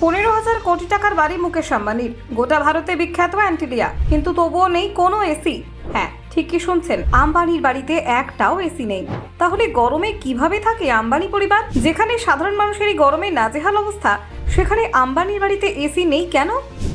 পনেরো হাজার কোটি টাকার বাড়ি মুকেশ আম্বানির। গোটা ভারতে বিখ্যাত অ্যান্টিলিয়া। কিন্তু তবুও নেই কোনো এসি। হ্যাঁ ঠিকই শুনছেন, আম্বানির বাড়িতে একটাও এসি নেই। তাহলে গরমে কীভাবে থাকে আম্বানি পরিবার? যেখানে সাধারণ মানুষেরই গরমে নাজেহাল অবস্থা সেখানে আম্বানির বাড়িতে এসি নেই কেন?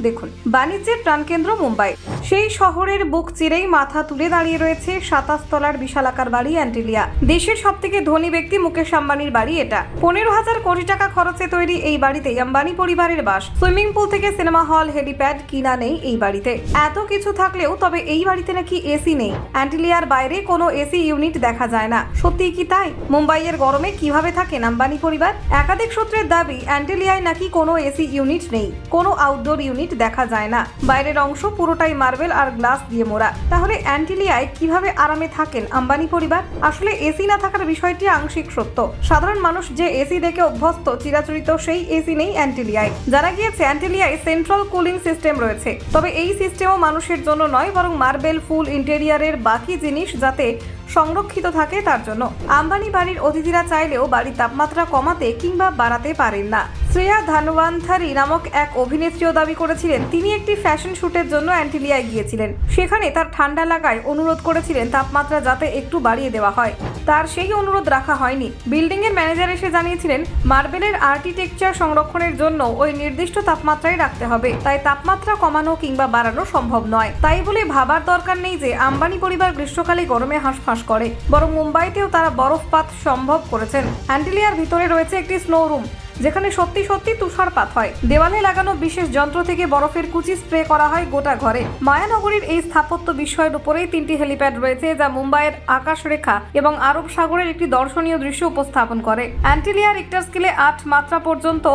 দেখুন, বাণিজ্যের প্রাণকেন্দ্র মুম্বাই। সেই শহরের বুক চিরেই মাথা তুলে দাঁড়িয়ে রয়েছে সাতাশ তলার বিশালাকার বাড়ি অ্যান্টিলিয়া। দেশের সব থেকে ধনী ব্যক্তি মুকেশ আম্বানির বাড়ি এটা। পনেরো হাজার কোটি টাকা খরচে তৈরি এই বাড়িতেই আম্বানি পরিবারের বাস। সুইমিং পুল থেকে সিনেমা হল, হেলিপ্যাড, কিনা নেই এই বাড়িতে। এত কিছু থাকলেও তবে এই বাড়িতে নাকি এসি নেই। অ্যান্টিলিয়ার বাইরে কোনো এসি ইউনিট দেখা যায় না। সত্যি কি তাই? মুম্বাইয়ের গরমে কীভাবে থাকেন আম্বানি পরিবার? একাধিক সূত্রের দাবি, অ্যান্টিলিয়ায় নাকি কোনো এসি ইউনিট নেই? কোনো আউটডোর ইউনিট দেখা যায় না। বাইরের অংশ পুরোটাই মার্বেল আর গ্লাস দিয়ে মোড়া। তাহলে অ্যান্টিলিয়ায় কীভাবে আরামে থাকেন আম্বানি পরিবার? আসলে এসি না থাকার বিষয়টি আংশিক সত্য। সাধারণ মানুষ যে এসি দেখে অভ্যস্ত, চিরাচরিত সেই এসি নেই অ্যান্টিলিয়ায় যারা গিয়েছে অ্যান্টিলিয়ায় সেন্ট্রাল কুলিং সিস্টেম রয়েছে। তবে এই সিস্টেমও মানুষের জন্য নয়, বরং মার্বেল ফুল ইন্টেরিয়ারের বাকি জিনিস যাতে সংরক্ষিত থাকে তার জন্য। আম্বানি বাড়ির অতিথিরা চাইলেও বাড়ির তাপমাত্রা কমাতে কিংবা বাড়াতে পারেন না। শ্রেয়া ধানওয়ান্থারি নামক এক অভিনেত্রীও দাবি করেছিলেন, তিনি একটি ফ্যাশন শুটের জন্য অ্যান্টিলিয়ায় গিয়েছিলেন। সেখানে তার ঠান্ডা লাগায় অনুরোধ করেছিলেন তাপমাত্রা যাতে একটু বাড়িয়ে দেওয়া হয়। তার সেই অনুরোধ রাখা হয়নি। বিল্ডিং এর ম্যানেজার এসে জানিয়েছিলেন, মার্বেলের আর্কিটেকচার সংরক্ষণের জন্য ওই নির্দিষ্ট তাপমাত্রায় রাখতে হবে। তাই তাপমাত্রা কমানো কিংবা বাড়ানো সম্ভব নয়। তাই বলে ভাবার দরকার নেই যে আম্বানি পরিবার গ্রীষ্মকালে গরমে হাঁসফাঁস করে। বরং মুম্বাইতেও তারা বরফপাত সম্ভব করেছেন। অ্যান্টিলিয়ার ভিতরে রয়েছে একটি স্নো রুম। যেখানে সত্যি সত্যি তুষারপাত হয়। দেওয়ালে লাগানো বিশেষ যন্ত্র থেকে বরফের কুচি স্প্রে করা হয় গোটা ঘরে। মায়ানগরীর এই স্থাপত্য বিষয়ের উপরেই তিনটি হেলিপ্যাড রয়েছে যা মুম্বাইয়ের আকাশরেখা এবং আরব সাগরের একটি দর্শনীয় দৃশ্য উপস্থাপন করে। অ্যান্টিলিয়া রিক্টার স্কেলে আট মাত্রা পর্যন্ত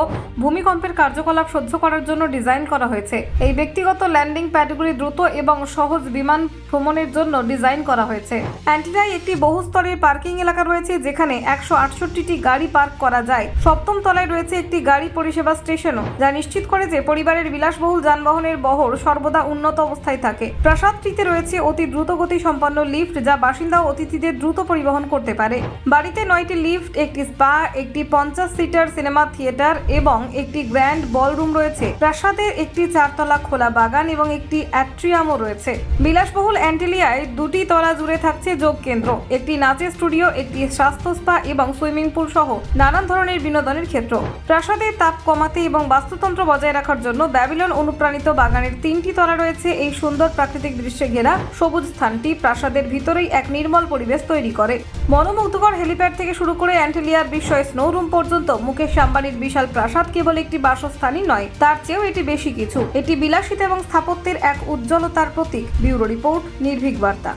ভূমিকম্পের কার্যকলাপ সহ্য করার জন্য ডিজাইন করা হয়েছে। এই ব্যক্তিগত ল্যান্ডিং প্যাডগুলি দ্রুত এবং সহজ বিমান ভ্রমণের জন্য ডিজাইন করা হয়েছে। অ্যান্টিলিয়ায় একটি বহুস্তরের পার্কিং এলাকা রয়েছে যেখানে একশো আটষট্টিটি গাড়ি পার্ক করা যায়। সপ্তম তলায় রয়েছে একটি গাড়ি পরিষেবা স্টেশনও, যা নিশ্চিত করে যে পরিবারের বিলাসবহুল যানবাহনের বহর সর্বদা উন্নত অবস্থায় থাকে। প্রাসাদটিতে রয়েছে অতি দ্রুতগতি সম্পন্ন লিফট, যা বাসিন্দা অতিথিদের দ্রুত পরিবহন করতে পারে। বাড়িতে নয়টি লিফট, একটি স্পা, একটি পঞ্চাশ সিটার সিনেমা থিয়েটার এবং একটি গ্র্যান্ড বলরুম রয়েছে। প্রাসাদের একটি চারতলা খোলা বাগান এবং একটি অ্যাট্রিয়ামও রয়েছে। বিলাসবহুল অ্যান্টেলিয়ায় দুটি তলা জুড়ে থাকছে যোগ কেন্দ্র একটি নাচের স্টুডিও, একটি স্বাস্থ্য স্পা এবং সুইমিং পুল সহ নানান ধরনের বিনোদনের ক্ষেত্র। প্রাসাদের তাপ কমাতে এবং বাস্তুতন্ত্র বজায় রাখার জন্য ব্যাবিলন অনুপ্রাণিত বাগানের তিনটি তলা রয়েছে। এই সুন্দর প্রাকৃতিক দৃশ্যে ঘেরা সবুজ স্থানটি প্রাসাদের ভিতরেই এক নির্মল পরিবেশ তৈরি করে। মনোমুগ্ধকর হেলিপ্যাড থেকে শুরু করে অ্যান্টেলিয়ার বিস্ময় স্নো রুম পর্যন্ত মুকেশ আম্বানির বিশাল প্রাসাদ কেবল একটি বাসস্থানই নয়, তার চেয়েও এটি বেশি কিছু। এটি বিলাসিতা এবং স্থাপত্যের এক উজ্জ্বলতার প্রতীক। ব্যুরো রিপোর্ট, নির্ভীক বার্তা।